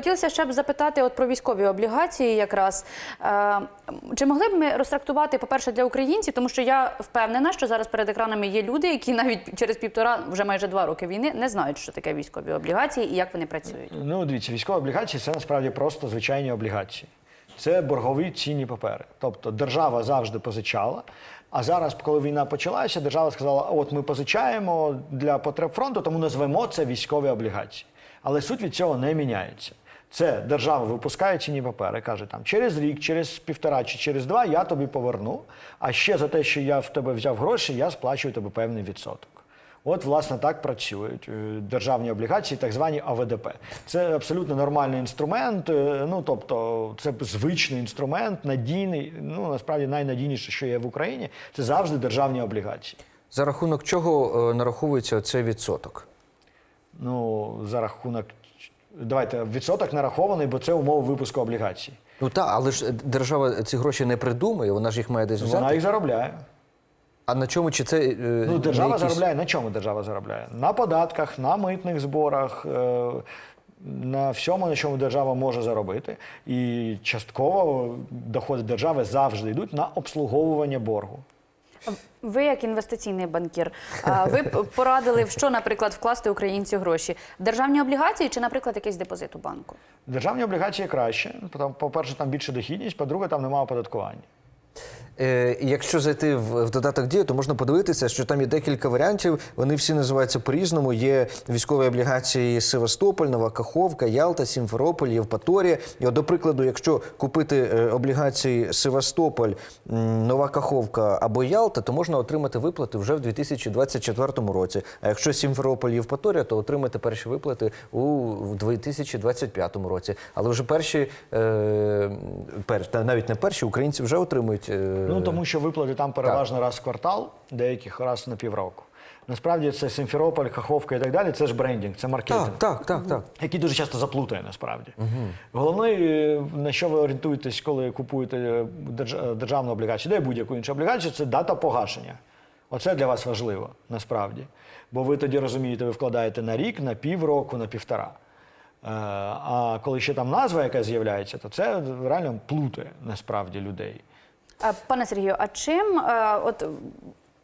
Хотілося ще б запитати от про військові облігації якраз. Е, чи могли б ми розтрактувати, по-перше, для українців, тому що я впевнена, що зараз перед екранами є люди, які навіть через півтора, вже майже два роки війни, не знають, що таке військові облігації і як вони працюють. Ну, дивіться, військові облігації це насправді просто звичайні облігації. Це боргові цінні папери. Тобто держава завжди позичала. А зараз, коли війна почалася, держава сказала: от ми позичаємо для потреб фронту, тому назвемо це військові облігації. Але суть від цього не міняється. Це держава випускає цінні папери, каже там через рік, через півтора чи через два я тобі поверну. А ще за те, що я в тебе взяв гроші, я сплачую тобі певний відсоток. От, власне, так працюють е, державні облігації, так звані АВДП. Це абсолютно нормальний інструмент. е, Ну тобто, це звичний інструмент, надійний. Ну насправді найнадійніше, що є в Україні, це завжди державні облігації. За рахунок чого е, нараховується цей відсоток? Ну за рахунок давайте відсоток нарахований, бо це умови випуску облігацій. Ну так, але ж держава ці гроші не придумує, вона ж їх має десь взяти. Вона їх заробляє. А на чому чи це е, Ну, держава якісь- заробляє на чому держава заробляє? На податках, на митних зборах, е, на всьому, на чому держава може заробити. І частково доходи держави завжди йдуть на обслуговування боргу. Ви, як інвестиційний банкір, ви порадили, в що, наприклад, вкласти українці гроші? Державні облігації чи, наприклад, якийсь депозит у банку? Державні облігації краще. По-перше, там більше дохідність, по-друге, там немає оподаткування. Е, якщо зайти в, додаток дії, то можна подивитися, що там є декілька варіантів. Вони всі називаються по-різному. Є військові облігації Севастополь, Нова Каховка, Ялта, Сімферополь, Євпаторія. І от, до прикладу, якщо купити е, облігації Севастополь, Нова Каховка або Ялта, то можна отримати виплати вже в 2024 році. А якщо Сімферополь, Євпаторія, то отримати перші виплати у в 2025 році. Але вже перші, е, навіть не перші, українці вже отримують. Е, Ну тому що виплати там переважно раз в квартал, деяких раз на півроку. Насправді це Симферополь, Каховка і так далі. Це ж брендінг, це маркетинг. Так, так, так, так. який дуже часто заплутає насправді. Головне, е, на що ви орієнтуєтесь, коли купуєте е, держ- е, державну облігацію, де будь-яку іншу облігацію, це дата погашення. Оце для вас важливо насправді. Бо ви тоді розумієте, ви вкладаєте на рік, на півроку, на півтора. Е, А коли ще там назва, яка з'являється, то це реально плутає насправді людей. А, Пане Сергію, а чим е, от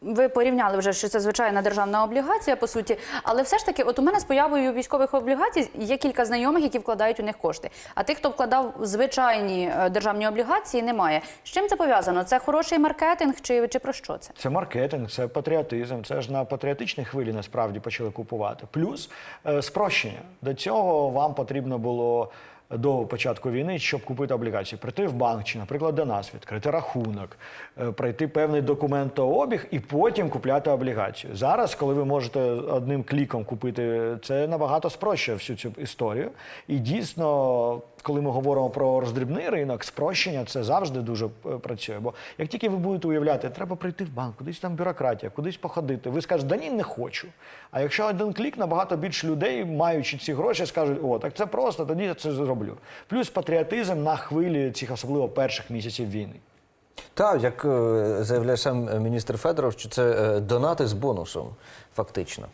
ви порівняли вже, що це звичайна державна облігація, по суті, але все ж таки, от у мене з появою військових облігацій є кілька знайомих, які вкладають у них кошти. А тих, хто вкладав звичайні е, державні облігації, немає. З чим це пов'язано? Це хороший маркетинг чи, чи про що це? Це маркетинг, це патріотизм. Це ж на патріотичній хвилі насправді почали купувати. Плюс е, спрощення. До цього вам потрібно було до початку війни, щоб купити облігації, прийти в банк чи, наприклад, до нас, відкрити рахунок, е, пройти певний документообіг і потім купляти облігацію. Зараз, коли ви можете одним кліком купити, це набагато спрощує всю цю історію. І дійсно, коли ми говоримо про роздрібний ринок, спрощення це завжди дуже е, працює. Бо як тільки ви будете уявляти, треба прийти в банк, кудись там бюрократія, кудись походити, ви скажете, да ні, не хочу. А якщо один клік, набагато більше людей, маючи ці гроші, скажуть, о, так це просто, тоді це зроблю. Плюс патріотизм на хвилі цих особливо перших місяців війни. Так, як е, заявляє сам міністр Федоров, що це е, донати з бонусом, фактично.